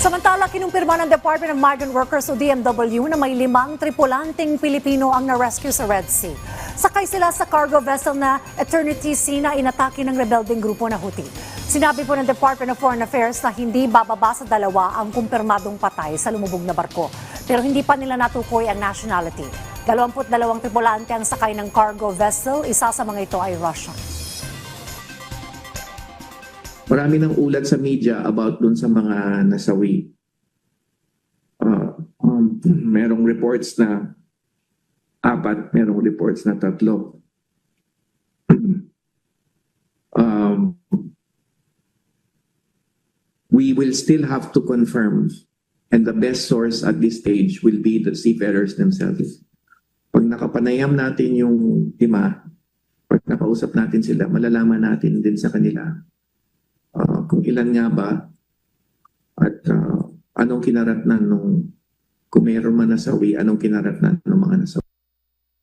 Samantala, kinumpirma ng Department of Migrant Workers o DMW na may limang tripulanteng Pilipino ang na-rescue sa Red Sea. Sakay sila sa cargo vessel na Eternity Sea na inatake ng rebelding grupo na Houthi. Sinabi po ng Department of Foreign Affairs na hindi bababa sa dalawa ang kumpirmadong patay sa lumubog na barko. Pero hindi pa nila natukoy ang nationality. 22 tripulante ang sakay ng cargo vessel, isa sa mga ito ay Russian. Marami ng ulat sa media about dun sa mga nasawi. Uh, um, merong reports na apat, merong reports na tatlo. um, we will still have to confirm and the best source at this stage will be the seafarers themselves. Pag nakapanayam natin yung lima, pag nakausap natin sila, malalaman natin din sa kanila uh, kung ilan nga ba at uh, anong kinaratnan nung kung mayroon man nasawi, anong kinaratnan ng mga nasawi.